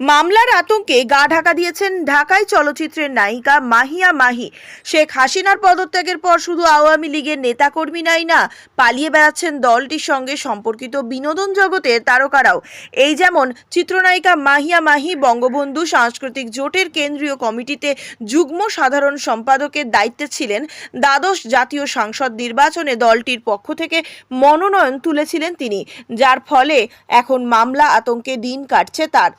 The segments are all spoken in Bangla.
মামলার আতঙ্কে গা ঢাকা দিয়েছেন ঢাকায় চলচ্চিত্রের নায়িকা মাহিয়া মাহি। শেখ হাসিনার পদত্যাগের পর শুধু আওয়ামী লীগের নেতাকর্মী নাই না, পালিয়ে বেড়াচ্ছেন দলটির সঙ্গে সম্পর্কিত বিনোদন জগতের তারকারাও। এই যেমন চিত্রনায়িকা মাহিয়া মাহি বঙ্গবন্ধু সাংস্কৃতিক জোটের কেন্দ্রীয় কমিটিতে যুগ্ম সাধারণ সম্পাদকের দায়িত্বে ছিলেন, দ্বাদশ জাতীয় সংসদ নির্বাচনে দলটির পক্ষ থেকে মনোনয়ন তুলেছিলেন তিনি, যার ফলে এখন মামলা আতঙ্কে দিন কাটছে তার।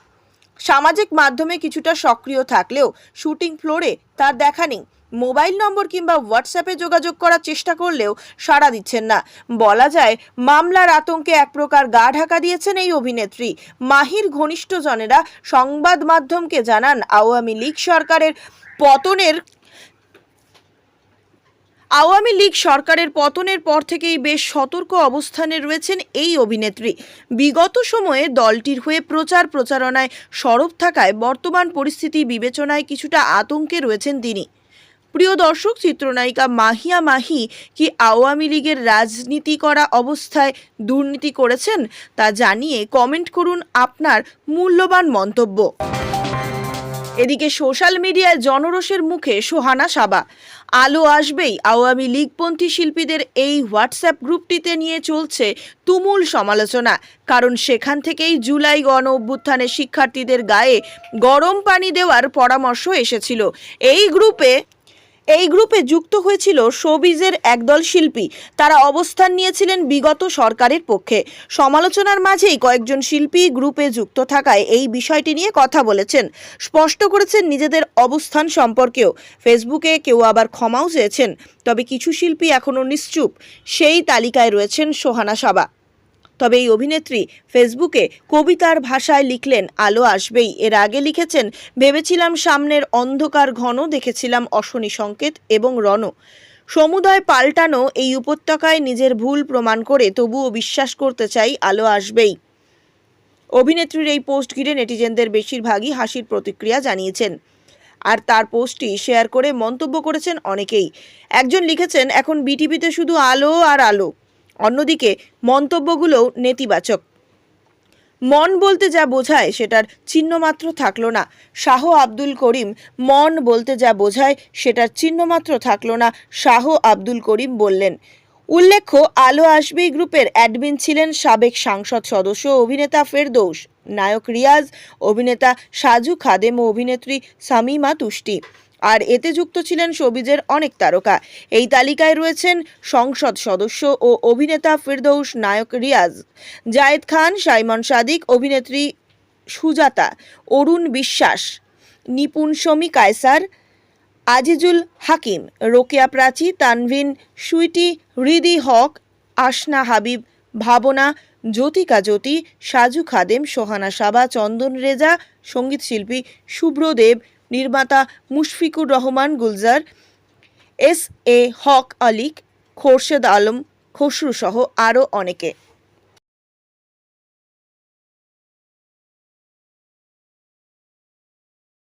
সামাজিক মাধ্যমে কিছুটা সক্রিয় থাকলেও শুটিং ফ্লোরে তার দেখা নেই। মোবাইল নম্বর কিংবা হোয়াটসঅ্যাপে যোগাযোগ করার চেষ্টা করলেও সাড়া দিচ্ছেন না। বলা যায়, মামলার আতঙ্কে এক প্রকার গা ঢাকা দিয়েছেন এই অভিনেত্রী। মাহির ঘনিষ্ঠজনেরা সংবাদ মাধ্যমকে জানান, আওয়ামী লীগ সরকারের পতনের আওয়ামী লীগ সরকারের পতনের পর থেকেই বেশ সতর্ক অবস্থানে রয়েছেন এই অভিনেত্রী। বিগত সময়ে দলটির হয়ে প্রচার প্রচারণায় সরব থাকায় বর্তমান পরিস্থিতি বিবেচনায় কিছুটা আতঙ্কে রয়েছেন তিনি। প্রিয় দর্শক, চিত্রনায়িকা মাহিয়া মাহি কি আওয়ামী লীগের রাজনীতি করা অবস্থায় দুর্নীতি করেছেন তা জানিয়ে কমেন্ট করুন আপনার মূল্যবান মন্তব্য। এদিকে সোশ্যাল মিডিয়ায় জনরোষের মুখে সোহানা সাবা। আলো আসবেই আওয়ামী লীগপন্থী শিল্পীদের এই হোয়াটসঅ্যাপ গ্রুপটিতে নিয়ে চলছে তুমুল সমালোচনা, কারণ সেখান থেকেই জুলাই গণ অভ্যুত্থানে শিক্ষার্থীদের গায়ে গরম পানি দেওয়ার পরামর্শ এসেছিল। এই গ্রুপে এই গ্রুপে যুক্ত হয়েছিল শোবিজের একদল শিল্পী। তারা অবস্থান নিয়েছিলেন বিগত সরকারের পক্ষে। সমালোচনার মাঝেই কয়েকজন শিল্পী গ্রুপে যুক্ত থাকায় এই বিষয়টি নিয়ে কথা বলেছেন। স্পষ্ট করেছেন নিজেদের অবস্থান সম্পর্কেও। ফেসবুকে কেউ আবার ক্ষমাও চেয়েছেন। তবে কিছু শিল্পী এখনও নিশ্চুপ। সেই তালিকায় রয়েছেন সোহানা সাবা। তবে এই অভিনেত্রী ফেসবুকে কবিতার ভাষায় লিখলেন, আলো আসবেই। এর আগে লিখেছেন, ভেবেছিলাম সামনের অন্ধকার ঘন, দেখেছিলাম অশনি সংকেত এবং রণ। সমুদয় পাল্টানো এই উপত্যকায় নিজের ভুল প্রমাণ করে তবুও বিশ্বাস করতে চাই, আলো আসবেই। অভিনেত্রীর এই পোস্ট ঘিরে নেটিজেনদের বেশিরভাগই হাসির প্রতিক্রিয়া জানিয়েছেন। আর তার পোস্টটি শেয়ার করে মন্তব্য করেছেন অনেকেই। একজন লিখেছেন, এখন বিটিভিতে শুধু আলো আর আলো। অন্যদিকে মন্তব্যগুলোও নেতিবাচক। মন বলতে যা বোঝায় সেটার চিহ্নমাত্র থাকল না। শাহ আব্দুল করিম মন বলতে যা বোঝায় সেটার চিহ্নমাত্র থাকল না, শাহ আব্দুল করিম বললেন। উল্লেখ্য, আলো আসবেই গ্রুপের অ্যাডমিন ছিলেন সাবেক সাংসদ সদস্য অভিনেতা ফেরদৌস, নায়ক রিয়াজ, অভিনেতা সাজু খাদেম ও অভিনেত্রী সামিমা তুষ্টি। আর এতে যুক্ত ছিলেন শোবিজের অনেক তারকা। এই তালিকায় রয়েছেন সংসদ সদস্য ও অভিনেতা ফিরদৌস নায়ক রিয়াজ, জায়েদ খান, সাইমন সাদিক, অভিনেত্রী সুজাতা, অরুণ বিশ্বাস, নিপুণ শমী কায়সার, আজিজুল হাকিম, রোকেয়া প্রাচী, তানভিন সুইটি, হৃদি হক আসনা হাবিব, ভাবনা, জ্যোতিকা জ্যোতি, সাজু খাদেম, সোহানা সাবা, চন্দন রেজা সংগীত শিল্পী শুভ্র দেব নির্মাতা মুশফিকুর রহমান গুলজার এস এ হক আলিক খোরশেদ আলম খসরুসহ আরও অনেকে।